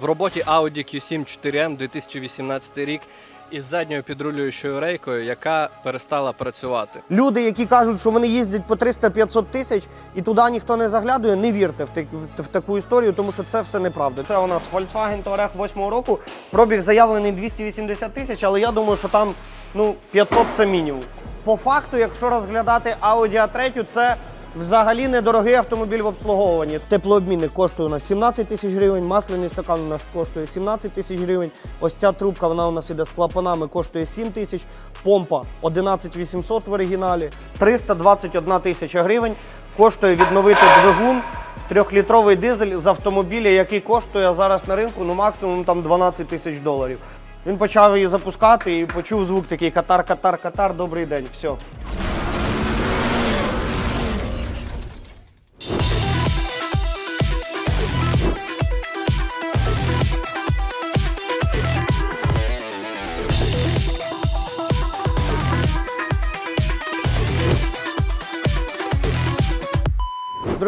В роботі Audi Q7 4M 2018 рік із задньою підрулюючою рейкою, яка перестала працювати. Люди, які кажуть, що вони їздять по 300-500 тисяч і туди ніхто не заглядує, не вірте в, ти- в, в таку історію, тому що це все неправда. Це у нас Volkswagen Touareg 8 року. Пробіг заявлений 280 тисяч, але я думаю, що там ну, 500 це мінімум. По факту, якщо розглядати Audi A3, це взагалі недорогий автомобіль в обслуговуванні. Теплообмінник коштує у нас 17 тисяч гривень, масляний стакан у нас коштує 17 тисяч гривень. Ось ця трубка, вона у нас іде з клапанами, коштує 7 тисяч. Помпа 11 800 в оригіналі, 321 тисяча гривень. Коштує відновити двигун. Трьохлітровий дизель з автомобіля, який коштує зараз на ринку ну максимум там 12 тисяч доларів. Він почав її запускати і почув звук такий катар, катар, катар, добрий день. Все.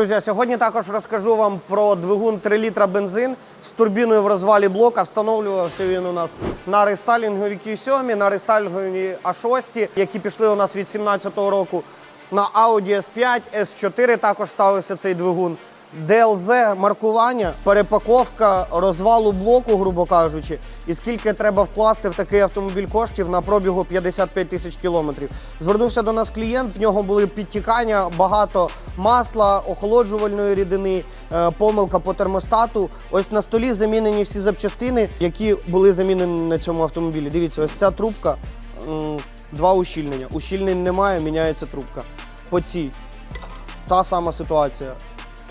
Друзі, сьогодні також розкажу вам про двигун 3 літра бензин з турбіною в розвалі блока. Встановлювався він у нас на рестайлінгові Q7, на рестайлінгові А6, які пішли у нас від 2017 року. На Audi S5, S4 також ставився цей двигун. DLZ маркування, перепаковка розвалу блоку, грубо кажучи, і скільки треба вкласти в такий автомобіль коштів на пробігу 55 тисяч кілометрів. Звернувся до нас клієнт, в нього були підтікання, багато масла, охолоджувальної рідини, е, помилка по термостату. Ось на столі замінені всі запчастини, які були замінені на цьому автомобілі. Дивіться, ось ця трубка, два ущільнення. Ущільнень немає, міняється трубка. По цій та сама ситуація.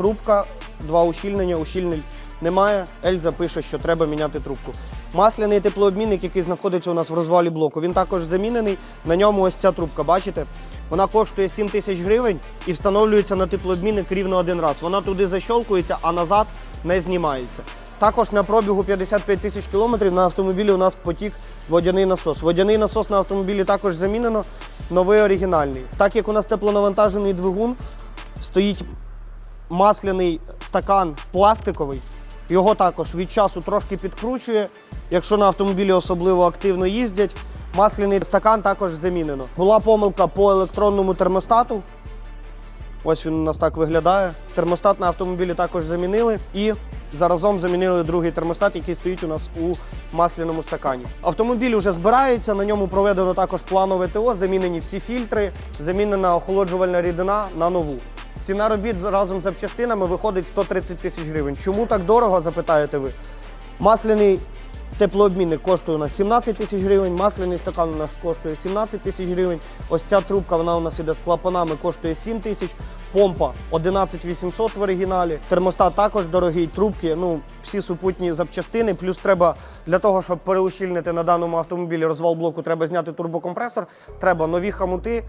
Трубка, два ущільнення, ущільнень немає. Ельза пише, що треба міняти трубку. Масляний теплообмінник, який знаходиться у нас в розвалі блоку, він також замінений. На ньому ось ця трубка, бачите? Вона коштує 7 тисяч гривень і встановлюється на теплообмінник рівно один раз. Вона туди защолкується, а назад не знімається. Також на пробігу 55 тисяч кілометрів на автомобілі у нас потік водяний насос. Водяний насос на автомобілі також замінено, новий оригінальний. Так як у нас теплонавантажений двигун, стоїть масляний стакан пластиковий. Його також від часу трошки підкручує. Якщо на автомобілі особливо активно їздять, масляний стакан також замінено. Була помилка по електронному термостату. Ось він у нас так виглядає. Термостат на автомобілі також замінили і заразом замінили другий термостат, який стоїть у нас у масляному стакані. Автомобіль вже збирається, на ньому проведено також планове ТО, замінені всі фільтри, замінена охолоджувальна рідина на нову. Ціна робіт разом з запчастинами виходить 130 тисяч гривень. Чому так дорого, запитаєте ви? Масляний теплообмінник коштує у нас 17 тисяч гривень, масляний стакан у нас коштує 17 тисяч гривень. Ось ця трубка, вона у нас іде з клапанами, коштує 7 тисяч. Помпа 11 800 в оригіналі. Термостат також дорогий, трубки, ну всі супутні запчастини. Плюс треба для того, щоб переущільнити на даному автомобілі розвал блоку, треба зняти турбокомпресор. Треба нові хамути,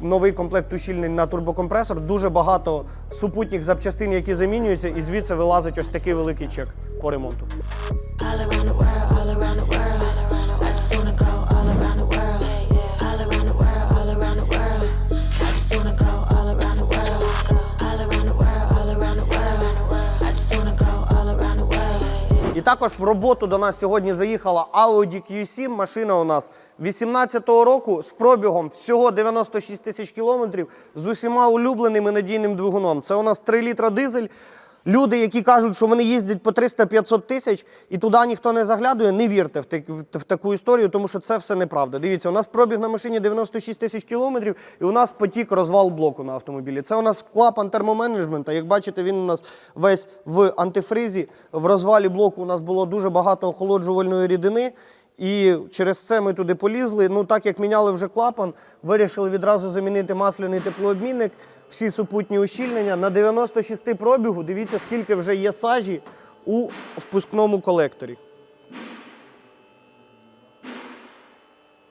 новий комплект ущільнень на турбокомпресор. Дуже багато супутніх запчастин, які замінюються, і звідси вилазить ось такий великий чек по ремонту. Також в роботу до нас сьогодні заїхала Audi Q7. Машина у нас 18-го року з пробігом всього 96 тисяч кілометрів з усіма улюбленим і надійним двигуном. Це у нас 3 літра дизель. Люди, які кажуть, що вони їздять по 300-500 тисяч і туди ніхто не заглядує, не вірте в, так- в- в таку історію, тому що це все неправда. Дивіться, у нас пробіг на машині 96 тисяч кілометрів, і у нас потік розвал блоку на автомобілі. Це у нас клапан термоменеджмента. Як бачите, він у нас весь в антифризі. В розвалі блоку у нас було дуже багато охолоджувальної рідини. І через це ми туди полізли. Ну так як міняли вже клапан, вирішили відразу замінити масляний теплообмінник, всі супутні ущільнення. На 96 пробігу дивіться, скільки вже є сажі у впускному колекторі.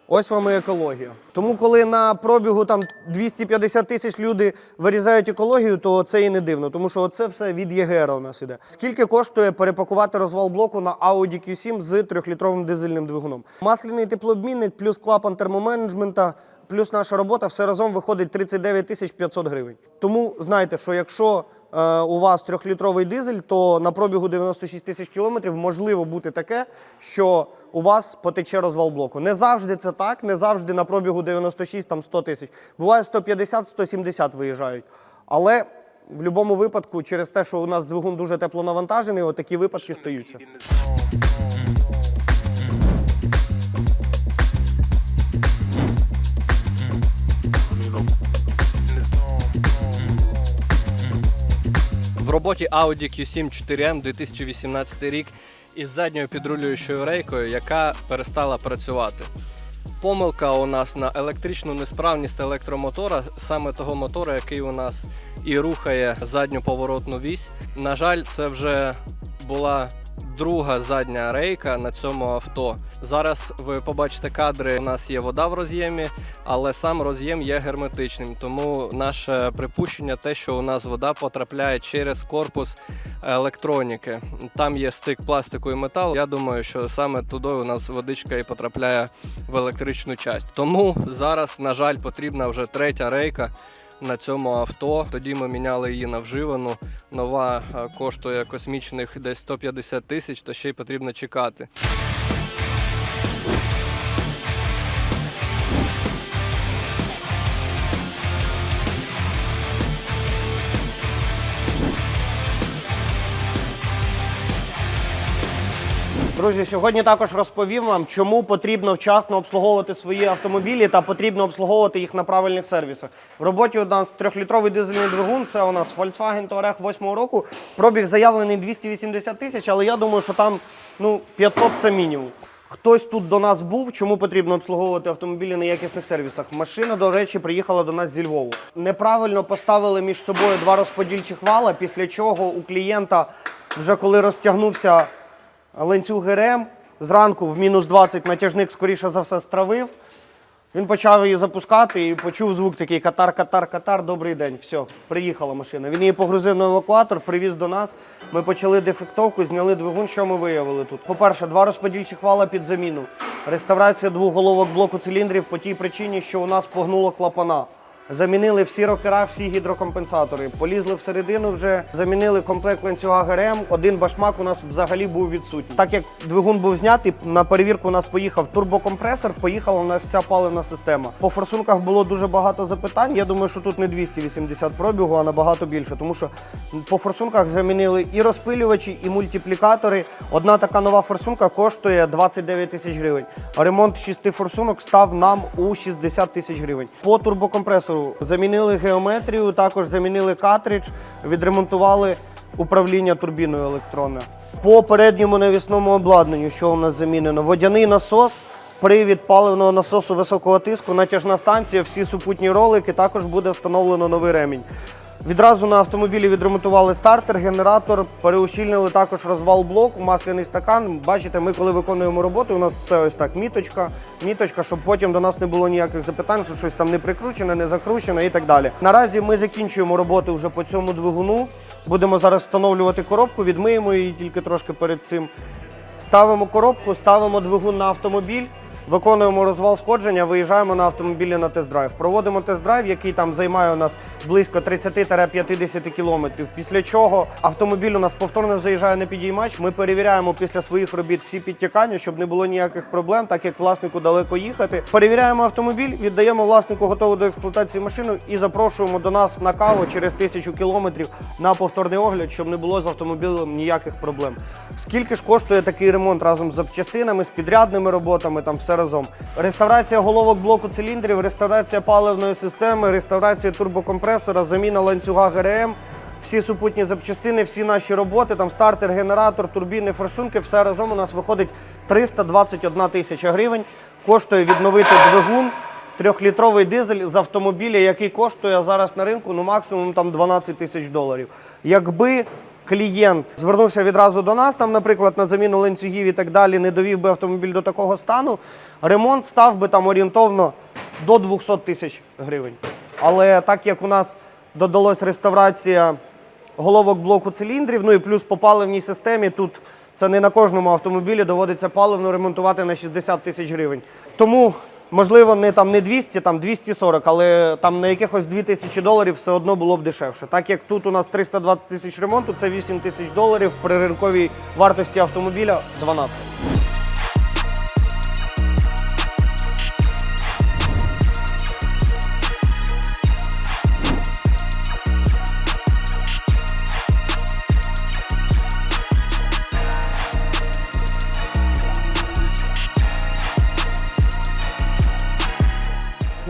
Ось вам і екологія. Тому, коли на пробігу там 250 тисяч люди вирізають екологію, то це і не дивно, тому що це все від ЄГР у нас іде. Скільки коштує перепакувати розвал блоку на Audi Q7 з трьохлітровим дизельним двигуном? Масляний теплообмінник, плюс клапан термоменеджмента, плюс наша робота все разом виходить 39 тисяч 500 гривень. Тому знайте, що якщо е, у вас трьохлітровий дизель, то на пробігу 96 тисяч кілометрів можливо бути таке, що у вас потече розвал блоку. Не завжди це так, не завжди на пробігу 96 там 100 тисяч. Буває 150-170 виїжджають. Але в будь-якому випадку, через те, що у нас двигун дуже теплонавантажений, отакі випадки стаються. Роботі Audi Q7 4M 2018 рік із задньою підрулюючою рейкою, яка перестала працювати. Помилка у нас на електричну несправність електромотора, саме того мотора, який у нас і рухає задню поворотну вісь. На жаль, це вже була друга задня рейка на цьому авто. Зараз ви побачите кадри. У нас є вода в роз'ємі, але сам роз'єм є герметичним. Тому наше припущення те, що у нас вода потрапляє через корпус електроніки. Там є стик пластику і металу. Я думаю, що саме туди у нас водичка і потрапляє в електричну часть. Тому зараз, на жаль, потрібна вже третя рейка. На цьому авто тоді ми міняли її на вживану. Нова е, коштує космічних десь 150 тисяч, то ще й потрібно чекати. Друзі, сьогодні також розповім вам, чому потрібно вчасно обслуговувати свої автомобілі та потрібно обслуговувати їх на правильних сервісах. В роботі у нас трьохлітровий дизельний двигун. Це у нас Volkswagen Touareg 8 року. Пробіг заявлений 280 тисяч, але я думаю, що там ну 500 це мінімум. Хтось тут до нас був, чому потрібно обслуговувати автомобілі на якісних сервісах. Машина, до речі, приїхала до нас зі Львову. Неправильно поставили між собою два розподільчих вала, після чого у клієнта, вже коли розтягнувся ланцюг ГРМ, зранку в мінус 20 натяжник, скоріше за все, стравив. Він почав її запускати і почув звук такий катар, катар, катар, добрий день. Все, приїхала машина. Він її погрузив на евакуатор, привіз до нас. Ми почали дефектовку, зняли двигун. Що ми виявили тут? По-перше, два розподільчих вала під заміну. Реставрація двох головок блоку циліндрів по тій причині, що у нас погнуло клапана. Замінили всі рокера, всі гідрокомпенсатори. Полізли всередину вже, замінили комплект ланцюга ГРМ. Один башмак у нас взагалі був відсутній. Так як двигун був знятий, на перевірку у нас поїхав турбокомпресор, поїхала у нас вся паливна система. По форсунках було дуже багато запитань. Я думаю, що тут не 280 пробігу, а набагато більше. Тому що по форсунках замінили і розпилювачі, і мультиплікатори. Одна така нова форсунка коштує 29 тисяч гривень. Ремонт шести форсунок став нам у 60 тисяч гривень. По турбокомпресору замінили геометрію, також замінили картридж, відремонтували управління турбіною електронне. По передньому навісному обладнанню, що у нас замінено? Водяний насос, привід паливного насосу високого тиску, натяжна станція, всі супутні ролики, також буде встановлено новий ремінь. Відразу на автомобілі відремонтували стартер, генератор, переущільнили також розвал блоку, масляний стакан. Бачите, ми коли виконуємо роботу, у нас все ось так. Міточка, міточка, щоб потім до нас не було ніяких запитань, що щось там не прикручене, не закручене і так далі. Наразі ми закінчуємо роботу вже по цьому двигуну. Будемо зараз встановлювати коробку, відмиємо її тільки трошки перед цим. Ставимо коробку, ставимо двигун на автомобіль, виконуємо розвал сходження, виїжджаємо на автомобілі на тест-драйв. Проводимо тест-драйв, який там займає у нас близько 30-50 кілометрів. Після чого автомобіль у нас повторно заїжджає на підіймач. Ми перевіряємо після своїх робіт всі підтікання, щоб не було ніяких проблем, так як власнику далеко їхати. Перевіряємо автомобіль, віддаємо власнику готову до експлуатації машину і запрошуємо до нас на каву через тисячу кілометрів на повторний огляд, щоб не було з автомобілем ніяких проблем. Скільки ж коштує такий ремонт разом з запчастинами, з підрядними роботами, там все разом. Реставрація головок блоку циліндрів, реставрація паливної системи, реставрація турбокомпресора, заміна ланцюга ГРМ. Всі супутні запчастини, всі наші роботи, там стартер, генератор, турбіни, форсунки, все разом у нас виходить 321 тисяча гривень. Коштує відновити двигун, трьохлітровий дизель з автомобіля, який коштує зараз на ринку ну максимум там 12 тисяч доларів. Якби клієнт звернувся відразу до нас, там, наприклад, на заміну ланцюгів і так далі, не довів би автомобіль до такого стану, ремонт став би там орієнтовно до 200 тисяч гривень. Але так як у нас додалась реставрація головок блоку циліндрів, ну і плюс по паливній системі, тут це не на кожному автомобілі доводиться паливно ремонтувати на 60 тисяч гривень. Тому Можливо, не там не 200, там 240, але там на якихось 2000 доларів все одно було б дешевше. Так як тут у нас 320 тисяч ремонту, це 8 тисяч доларів при ринковій вартості автомобіля 12.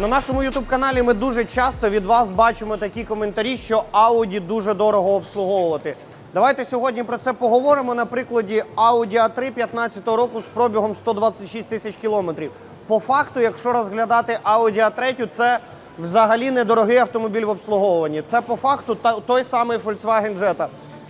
На нашому youtube каналі ми дуже часто від вас бачимо такі коментарі, що Audi дуже дорого обслуговувати. Давайте сьогодні про це поговоримо на прикладі Audi A3 15 року з пробігом 126 тисяч кілометрів. По факту, якщо розглядати Audi A3, це взагалі недорогий автомобіль в обслуговуванні. Це по факту той самий Volkswagen Jetta.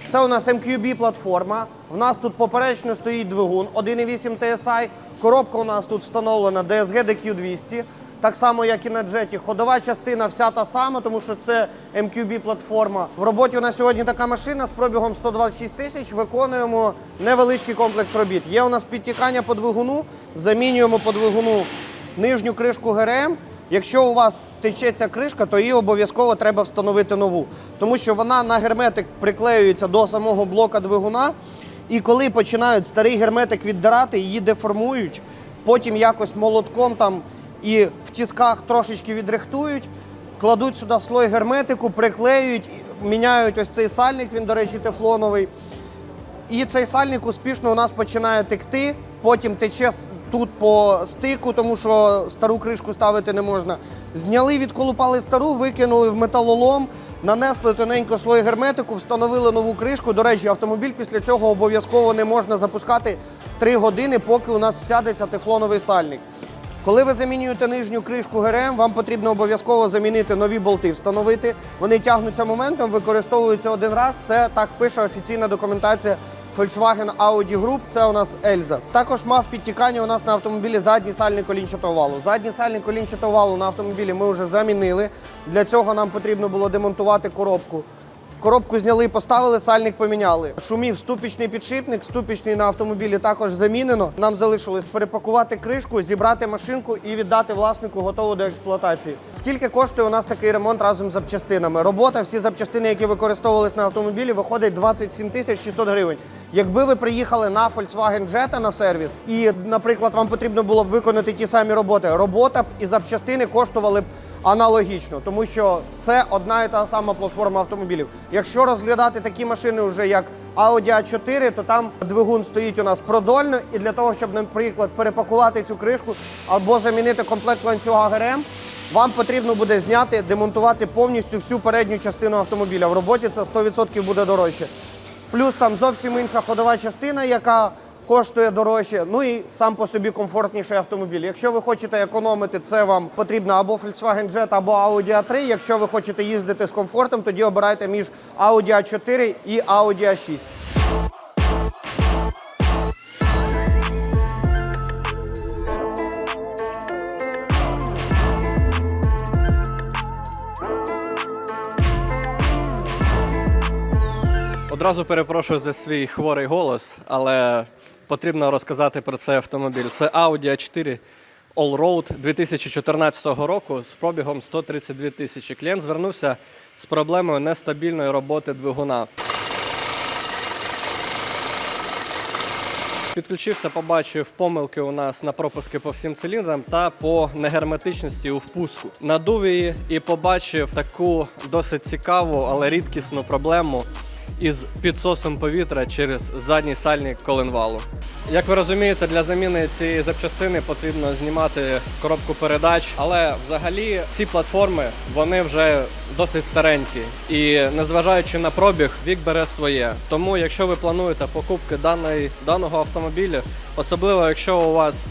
Це у нас MQB платформа. В нас тут поперечно стоїть двигун 1.8 TSI. Коробка у нас тут встановлена DSG DQ200. Так само, як і на джеті. Ходова частина вся та сама, тому що це MQB платформа. В роботі у нас сьогодні така машина з пробігом 126 тисяч. Виконуємо невеличкий комплекс робіт. Є у нас підтікання по двигуну, замінюємо по двигуну нижню кришку ГРМ. Якщо у вас течеться кришка, то її обов'язково треба встановити нову, тому що вона на герметик приклеюється до самого блока двигуна. І коли починають старий герметик віддирати, її деформують, потім якось молотком там і в тисках трошечки відрихтують, кладуть сюди слой герметику, приклеюють, міняють ось цей сальник, він, до речі, тефлоновий. І цей сальник успішно у нас починає текти, потім тече тут по стику, тому що стару кришку ставити не можна. Зняли, відколупали стару, викинули в металолом, нанесли тоненько слой герметику, встановили нову кришку. До речі, автомобіль після цього обов'язково не можна запускати 3 години, поки у нас сядеться тефлоновий сальник. Коли ви замінюєте нижню кришку ГРМ, вам потрібно обов'язково замінити нові болти, встановити. Вони тягнуться моментом, використовуються один раз. Це так пише офіційна документація Volkswagen Audi Group. Це у нас Ельза. Також мав підтікання у нас на автомобілі задній сальник колінчатого валу. Задній сальник колінчатого валу на автомобілі ми вже замінили. Для цього нам потрібно було демонтувати коробку. Коробку зняли, поставили, сальник поміняли. Шумів ступічний підшипник, ступічний на автомобілі також замінено. Нам залишилось перепакувати кришку, зібрати машинку і віддати власнику готову до експлуатації. Скільки коштує у нас такий ремонт разом з запчастинами? Робота, всі запчастини, які використовувались на автомобілі, виходить 27 тисяч 600 гривень. Якби ви приїхали на Volkswagen Jetta на сервіс, і, наприклад, вам потрібно було б виконати ті самі роботи, робота б і запчастини коштували б аналогічно, тому що це одна і та сама платформа автомобілів. Якщо розглядати такі машини вже як Audi A4, то там двигун стоїть у нас продольно, і для того, щоб, наприклад, перепакувати цю кришку або замінити комплект ланцюга ГРМ, вам потрібно буде зняти, демонтувати повністю всю передню частину автомобіля. В роботі це 100% буде дорожче. Плюс там зовсім інша ходова частина, яка коштує дорожче. Ну і сам по собі комфортніший автомобіль. Якщо ви хочете економити, це вам потрібно або Volkswagen Jetta, або Audi A3. Якщо ви хочете їздити з комфортом, тоді обирайте між Audi A4 і Audi A6. Одразу перепрошую за свій хворий голос, але потрібно розказати про цей автомобіль. Це Audi A4 Allroad 2014 року з пробігом 132 тисячі. Клієнт звернувся з проблемою нестабільної роботи двигуна. Підключився, побачив помилки у нас на пропуски по всім циліндрам та по негерметичності у впуску. Надув її і побачив таку досить цікаву, але рідкісну проблему із підсосом повітря через задній сальник коленвалу. Як ви розумієте, для заміни цієї запчастини потрібно знімати коробку передач, але взагалі ці платформи вони вже досить старенькі. І незважаючи на пробіг, вік бере своє. Тому, якщо ви плануєте покупки даної, даного автомобіля, особливо якщо у вас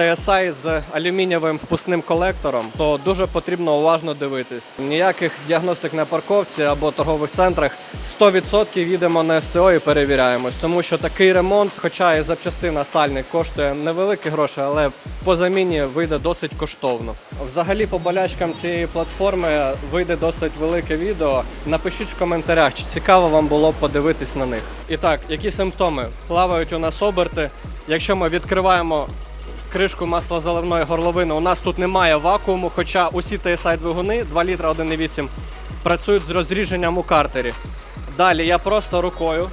TSI з алюмінієвим впускним колектором, то дуже потрібно уважно дивитись. Ніяких діагностик на парковці або торгових центрах 100% їдемо на СТО і перевіряємось, тому що такий ремонт, хоча і запчастина сальник коштує невеликі гроші, але по заміні вийде досить коштовно. Взагалі, по болячкам цієї платформи вийде досить велике відео. Напишіть в коментарях, чи цікаво вам було подивитись на них. І так, які симптоми? Плавають у нас оберти. Якщо ми відкриваємо кришку маслозаливної горловини. У нас тут немає вакууму, хоча усі TSI двигуни 2 літра 1,8 працюють з розріженням у картері. Далі я просто рукою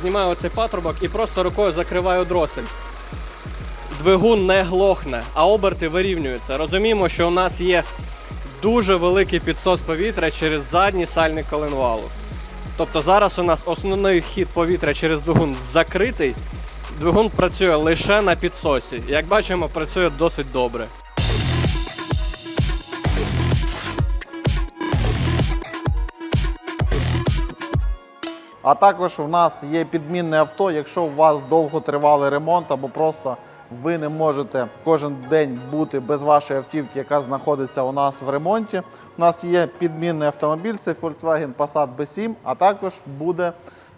знімаю цей патрубок і просто рукою закриваю дросель. Двигун не глохне, а оберти вирівнюються. Розуміємо, що у нас є дуже великий підсос повітря через задній сальник коленвалу. Тобто зараз у нас основний хід повітря через двигун закритий. Двигун працює лише на підсосі. Як бачимо, працює досить добре. А також в нас є підмінне авто, якщо у вас довго тривалий ремонт або просто ви не можете кожен день бути без вашої автівки, яка знаходиться у нас в ремонті. У нас є підмінний автомобіль, це Volkswagen Passat B7, а також буде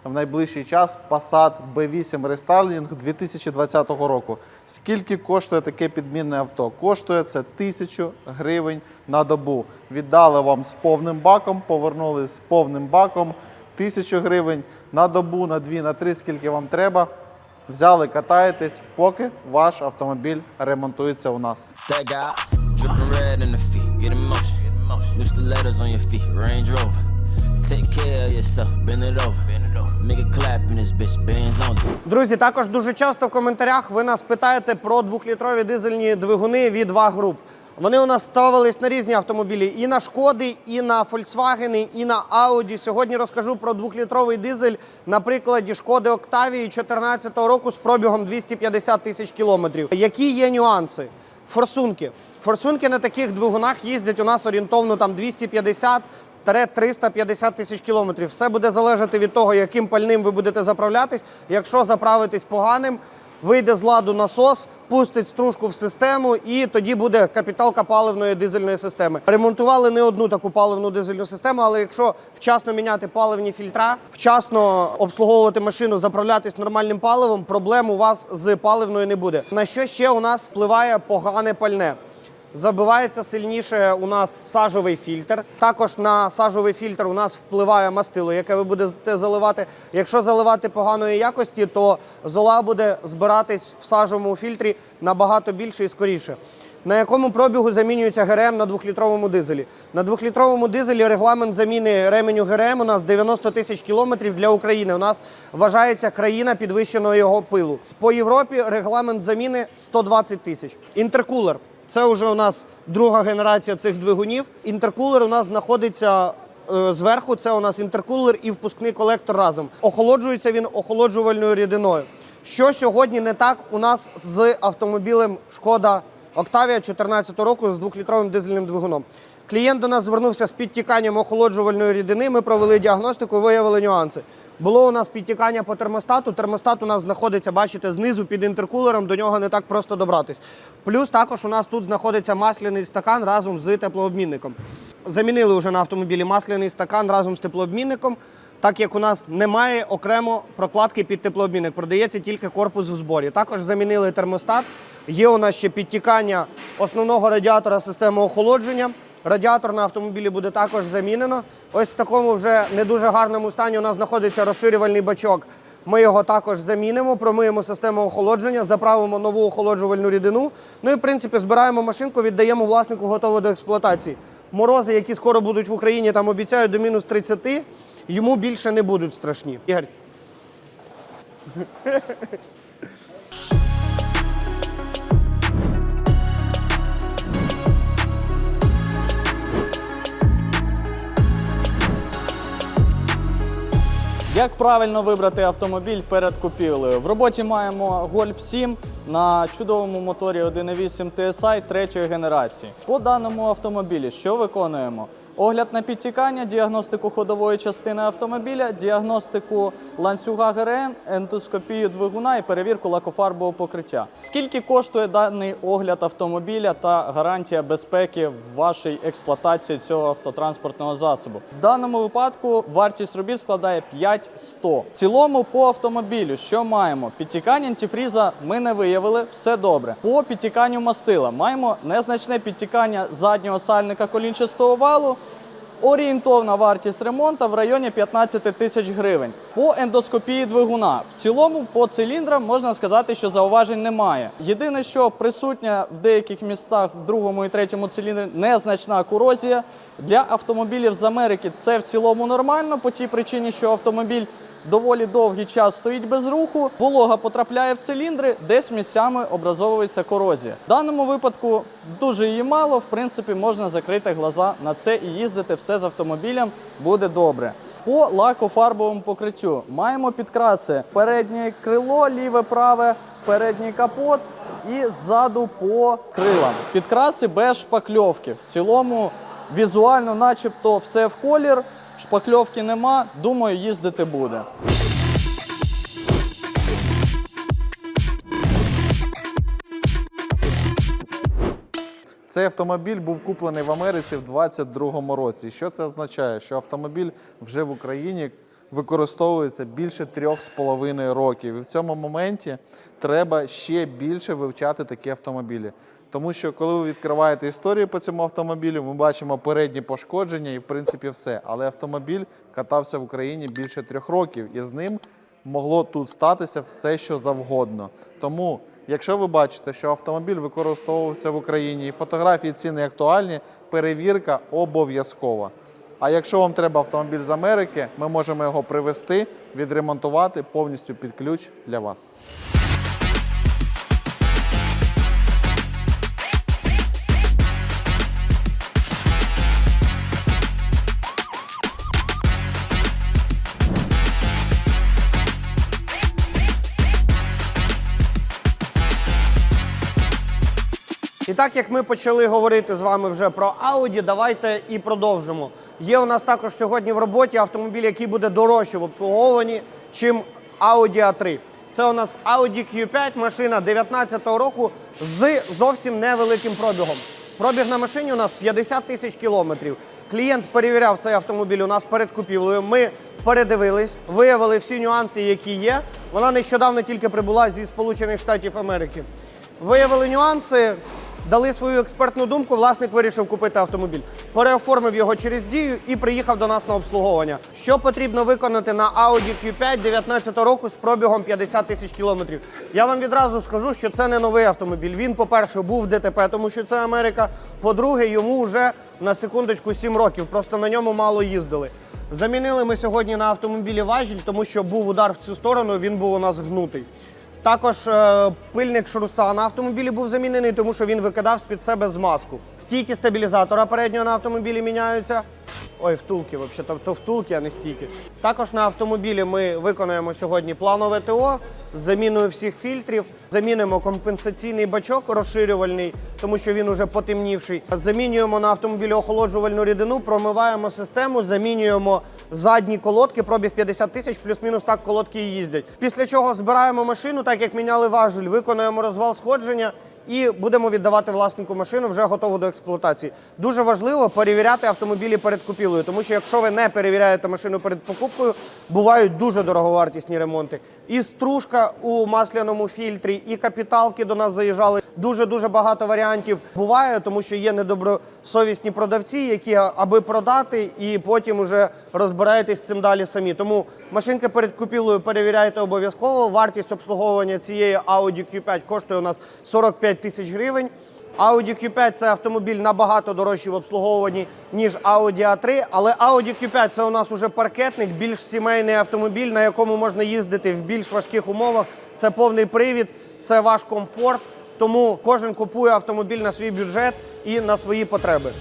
в найближчий час Passat B8 Restyling 2020 року. Скільки коштує таке підмінне авто? Коштує це 1000 гривень на добу. Віддали вам з повним баком, повернули з повним баком. Тисячу гривень на добу, на дві, на три, скільки вам треба. Взяли, катаєтесь, поки ваш автомобіль ремонтується у нас. Dripping red the feet, on your feet, Range Rover. Take care of yourself, bend it over. Make a clap in this bitch, bands on. Друзі, також дуже часто в коментарях ви нас питаєте про двохлітрові дизельні двигуни від ВАГ груп. Вони у нас ставились на різні автомобілі і на шкоди, і на Volkswagen, і на Audi. Сьогодні розкажу про двохлітровий дизель на прикладі шкоди Октавії 2014 року з пробігом 250 тисяч кілометрів. Які є нюанси? Форсунки. Форсунки на таких двигунах їздять у нас орієнтовно там 250 350 тисяч кілометрів. Все буде залежати від того, яким пальним ви будете заправлятись. Якщо заправитись поганим, вийде з ладу насос, пустить стружку в систему, і тоді буде капіталка паливної дизельної системи. Ремонтували не одну таку паливну дизельну систему, але якщо вчасно міняти паливні фільтра, вчасно обслуговувати машину, заправлятись нормальним паливом, проблем у вас з паливною не буде. На що ще у нас впливає погане пальне? Забивається сильніше у нас сажовий фільтр. Також на сажовий фільтр у нас впливає мастило, яке ви будете заливати. Якщо заливати поганої якості, то зола буде збиратись в сажовому фільтрі набагато більше і скоріше. На якому пробігу замінюється ГРМ на двохлітровому дизелі? На двохлітровому дизелі регламент заміни ременю ГРМ у нас 90 тисяч кілометрів для України. У нас вважається країна підвищеного його пилу. По Європі регламент заміни 120 тисяч. Інтеркулер. Це вже у нас друга генерація цих двигунів. Інтеркулер у нас знаходиться е, зверху. Це у нас інтеркулер і впускний колектор разом. Охолоджується він охолоджувальною рідиною. Що сьогодні не так у нас з автомобілем Шкода Октавія 2014 року з двохлітровим дизельним двигуном? Клієнт до нас звернувся з підтіканням охолоджувальної рідини. Ми провели діагностику, виявили нюанси. Було у нас підтікання по термостату. Термостат у нас знаходиться, бачите, знизу під інтеркулером, до нього не так просто добратись. Плюс також у нас тут знаходиться масляний стакан разом з теплообмінником. Замінили вже на автомобілі масляний стакан разом з теплообмінником, так як у нас немає окремо прокладки під теплообмінник, продається тільки корпус в зборі. Також замінили термостат. Є у нас ще підтікання основного радіатора системи охолодження. Радіатор на автомобілі буде також замінено. Ось в такому вже не дуже гарному стані у нас знаходиться розширювальний бачок. Ми його також замінимо, промиємо систему охолодження, заправимо нову охолоджувальну рідину. Ну і в принципі збираємо машинку, віддаємо власнику готову до експлуатації. Морози, які скоро будуть в Україні, там обіцяють до мінус 30, йому більше не будуть страшні. Ігор, Як правильно вибрати автомобіль перед купівлею? В роботі маємо Golf 7 на чудовому моторі 1.8 TSI третьої генерації. По даному автомобілі що виконуємо? Огляд на підтікання, діагностику ходової частини автомобіля, діагностику ланцюга ГРН, ендоскопію двигуна і перевірку лакофарбового покриття. Скільки коштує даний огляд автомобіля та гарантія безпеки в вашій експлуатації цього автотранспортного засобу? В даному випадку вартість робіт складає 5100. В цілому по автомобілю, що маємо? Підтікання антифріза ми не виявили, все добре. По підтіканню мастила маємо незначне підтікання заднього сальника колінчастого валу Орієнтовна вартість ремонту в районі 15 тисяч гривень. По ендоскопії двигуна в цілому по циліндрам можна сказати, що зауважень немає. Єдине, що присутня в деяких містах в другому і третьому циліндрі незначна корозія. Для автомобілів з Америки це в цілому нормально по тій причині, що автомобіль доволі довгий час стоїть без руху, волога потрапляє в циліндри, десь місцями образовується корозія. В даному випадку дуже її мало. В принципі, можна закрити глаза на це і їздити все з автомобілем буде добре. По лакофарбовому покриттю маємо підкраси переднє крило, ліве, праве, передній капот і ззаду по крилам. Підкраси без шпакльовки. В цілому візуально, начебто, все в колір. Шпакльовки нема, думаю, їздити буде. Цей автомобіль був куплений в Америці в 2022 році. Що це означає? Що автомобіль вже в Україні використовується більше трьох з половиною років. І в цьому моменті треба ще більше вивчати такі автомобілі. Тому що коли ви відкриваєте історію по цьому автомобілю, ми бачимо передні пошкодження і в принципі все. Але автомобіль катався в Україні більше трьох років, і з ним могло тут статися все, що завгодно. Тому, якщо ви бачите, що автомобіль використовувався в Україні і фотографії ціни актуальні, перевірка обов'язкова. А якщо вам треба автомобіль з Америки, ми можемо його привезти, відремонтувати повністю під ключ для вас. Так як ми почали говорити з вами вже про Audi, давайте і продовжимо. Є у нас також сьогодні в роботі автомобіль, який буде дорожче в обслуговуванні, чим Audi A3. Це у нас Audi Q5, машина 19-го року з зовсім невеликим пробігом. Пробіг на машині у нас 50 тисяч кілометрів. Клієнт перевіряв цей автомобіль у нас перед купівлею. Ми передивились, виявили всі нюанси, які є. Вона нещодавно тільки прибула зі Сполучених Штатів Америки. Виявили нюанси, дали свою експертну думку. Власник вирішив купити автомобіль, переоформив його через дію і приїхав до нас на обслуговування. Що потрібно виконати на Audi Q5 19 року з пробігом 50 тисяч кілометрів? Я вам відразу скажу, що це не новий автомобіль. Він, по-перше, був в ДТП, тому що це Америка. По-друге, йому вже на секундочку 7 років. Просто на ньому мало їздили. Замінили ми сьогодні на автомобілі важіль, тому що був удар в цю сторону, він був у нас гнутий. Також е, пильник шруса на автомобілі був замінений, тому що він викидав з-під себе змазку. Стійки стабілізатора переднього на автомобілі міняються. Ой, втулки, взагалі, то втулки, а не стійки. Також на автомобілі ми виконаємо сьогодні планове ТО з заміною всіх фільтрів. Замінимо компенсаційний бачок розширювальний, тому що він уже потемнівший. Замінюємо на автомобілі охолоджувальну рідину, промиваємо систему, замінюємо задні колодки, пробіг 50 тисяч, плюс-мінус так колодки і їздять. Після чого збираємо машину, так як міняли важель, виконуємо розвал сходження і будемо віддавати власнику машину вже готову до експлуатації. Дуже важливо перевіряти автомобілі перед купівлею, тому що якщо ви не перевіряєте машину перед покупкою, бувають дуже дороговартісні ремонти. І стружка у масляному фільтрі, і капіталки до нас заїжджали. Дуже дуже багато варіантів буває, тому що є недобросовісні продавці, які аби продати, і потім уже розбираєтесь цим далі самі. Тому машинки перед купівлею перевіряйте обов'язково. Вартість обслуговування цієї Audi Q5 коштує у нас 45 тисяч гривень. Audi Q5 це автомобіль набагато дорожчий в обслуговуванні, ніж Audi A3. Але Audi Q5 це у нас уже паркетник, більш сімейний автомобіль, на якому можна їздити в більш важких умовах. Це повний привід, це ваш комфорт. Тому кожен купує автомобіль на свій бюджет і на свої потреби.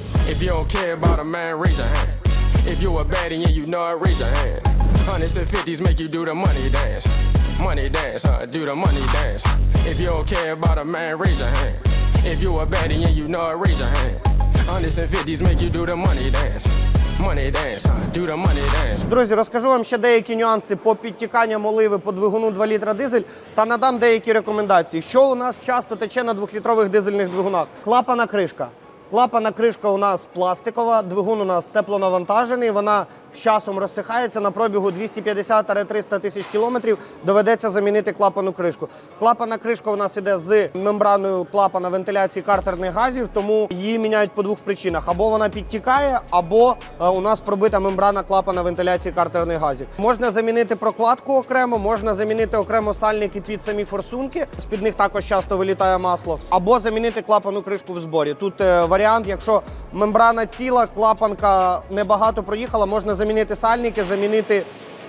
Money dance, huh? Do the money dance. If you don't care about a man, raise your hand. If you a baddie and you know it, raise your hand. Hundreds and fifties make you do the money dance. Money dance. Do the money dance. Друзі, розкажу вам ще деякі нюанси по підтіканням оливи по двигуну 2 літра дизель та надам деякі рекомендації. Що у нас часто тече на двохлітрових дизельних двигунах? Клапана кришка. Клапана кришка у нас пластикова, двигун у нас теплонавантажений, вона з часом розсихається на пробігу 250-300 тисяч кілометрів, доведеться замінити клапану кришку. Клапана кришка у нас іде з мембраною клапана вентиляції картерних газів, тому її міняють по двох причинах: або вона підтікає, або е, у нас пробита мембрана клапана вентиляції картерних газів. Можна замінити прокладку окремо, можна замінити окремо сальники під самі форсунки. З під них також часто вилітає масло, або замінити клапану кришку в зборі. Тут е, варіант, якщо мембрана ціла, клапанка небагато проїхала, можна замінити сальники, замінити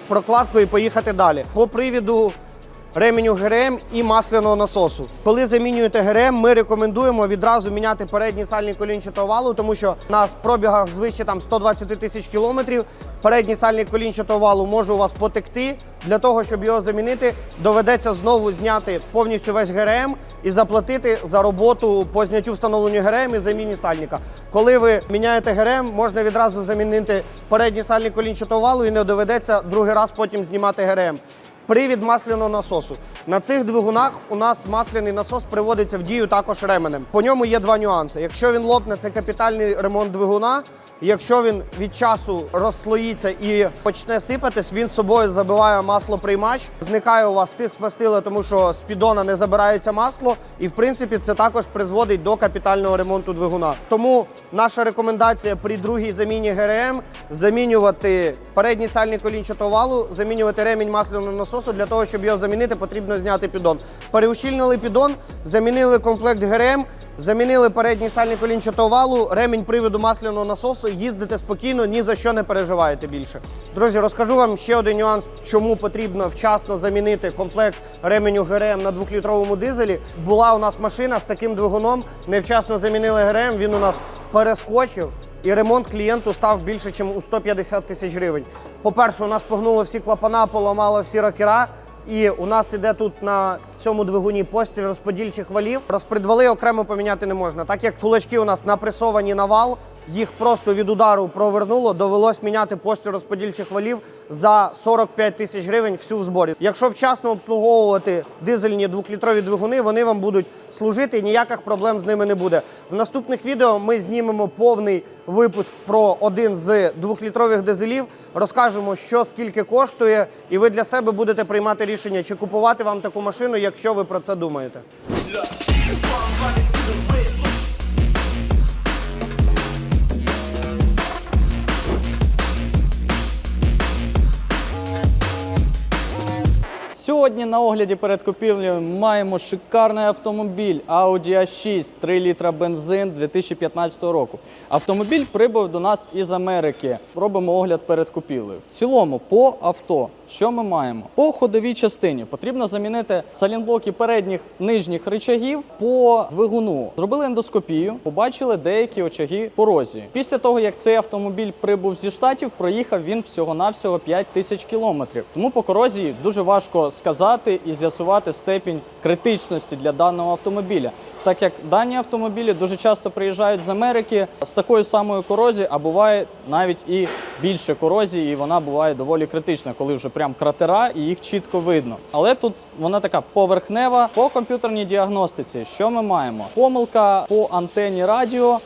прокладку і поїхати далі. По привіду ременю ГРМ і масляного насосу. Коли замінюєте ГРМ, ми рекомендуємо відразу міняти передній сальний колінчатого валу, тому що на пробігах звище там 120 тисяч кілометрів. Передній сальний колінчатого валу може у вас потекти. Для того, щоб його замінити, доведеться знову зняти повністю весь ГРМ і заплатити за роботу по зняттю встановленню ГРМ і заміні сальника. Коли ви міняєте ГРМ, можна відразу замінити передній сальний колінчатого валу і не доведеться другий раз потім знімати ГРМ. Привід масляного насосу. На цих двигунах у нас масляний насос приводиться в дію також ременем. По ньому є два нюанси. Якщо він лопне, це капітальний ремонт двигуна. Якщо він від часу розслоїться і почне сипатись, він собою забиває маслоприймач. Зникає у вас тиск мастила, тому що з піддона не забирається масло, і в принципі це також призводить до капітального ремонту двигуна. Тому наша рекомендація при другій заміні ГРМ замінювати передній сальний колінчатого валу, замінювати ремінь масляного насосу. Для того, щоб його замінити, потрібно зняти піддон. Переущільнили піддон, замінили комплект ГРМ. Замінили передній сальний колінчатого валу, ремінь приводу масляного насосу, їздите спокійно, ні за що не переживаєте більше. Друзі, розкажу вам ще один нюанс, чому потрібно вчасно замінити комплект ременю ГРМ на 2-літровому дизелі. Була у нас машина з таким двигуном, невчасно замінили ГРМ, він у нас перескочив. І ремонт клієнту став більше, ніж у 150 тисяч гривень. По-перше, у нас погнуло всі клапана, поламало всі рокера. І у нас іде тут на цьому двигуні постіль розподільчих валів. Розпредвали окремо поміняти не можна. Так як кулачки у нас напресовані на вал, їх просто від удару провернуло, довелось міняти постіль розподільчих валів за 45 тисяч гривень всю в зборі. Якщо вчасно обслуговувати дизельні двохлітрові двигуни, вони вам будуть служити ніяких проблем з ними не буде. В наступних відео ми знімемо повний випуск про один з двохлітрових дизелів. Розкажемо, що скільки коштує, і ви для себе будете приймати рішення, чи купувати вам таку машину, якщо ви про це думаєте. Сьогодні на огляді перед купівлею маємо шикарний автомобіль Audi A6 3 літра бензин 2015 року. Автомобіль прибув до нас із Америки. Робимо огляд перед купівлею. В цілому по авто. Що ми маємо? По ходовій частині потрібно замінити салінблоки передніх нижніх рычагів по двигуну. Зробили ендоскопію, побачили деякі очаги корозії. Після того, як цей автомобіль прибув зі штатів, проїхав він всього-навсього 5 тисяч кілометрів. Тому по корозії дуже важко сказати і з'ясувати степінь критичності для даного автомобіля. Так як дані автомобілі дуже часто приїжджають з Америки з такою самою корозією, а буває навіть і більше корозії, і вона буває доволі критична, коли вже прям кратера і їх чітко видно. Але тут вона така поверхнева по комп'ютерній діагностиці. Що ми маємо? Помилка по антені радіо.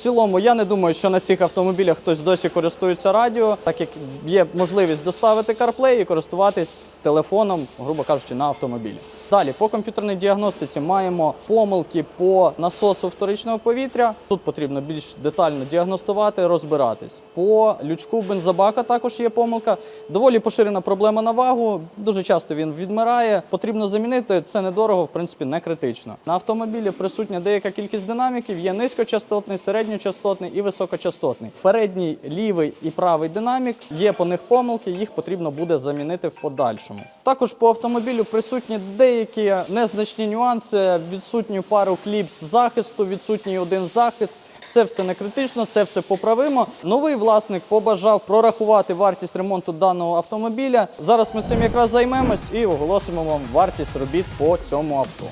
Цілому, я не думаю, що на цих автомобілях хтось досі користується радіо, так як є можливість доставити CarPlay і користуватись телефоном, грубо кажучи, на автомобілі. Далі по комп'ютерній діагностиці маємо помилки по насосу вторичного повітря. Тут потрібно більш детально діагностувати, розбиратись. По лючку бензобака також є помилка. Доволі поширена проблема на вагу. Дуже часто він відмирає. Потрібно замінити. Це недорого, в принципі, не критично. На автомобілі присутня деяка кількість динаміків. Є низькочастотний, середньочастотний і високочастотний. Передній лівий і правий динамік є по них помилки, їх потрібно буде замінити в подальшому. Також по автомобілю присутні деякі незначні нюанси, відсутні пару кліпс захисту, відсутній один захист. Це все не критично, це все поправимо. Новий власник побажав прорахувати вартість ремонту даного автомобіля. Зараз ми цим якраз займемось і оголосимо вам вартість робіт по цьому авто.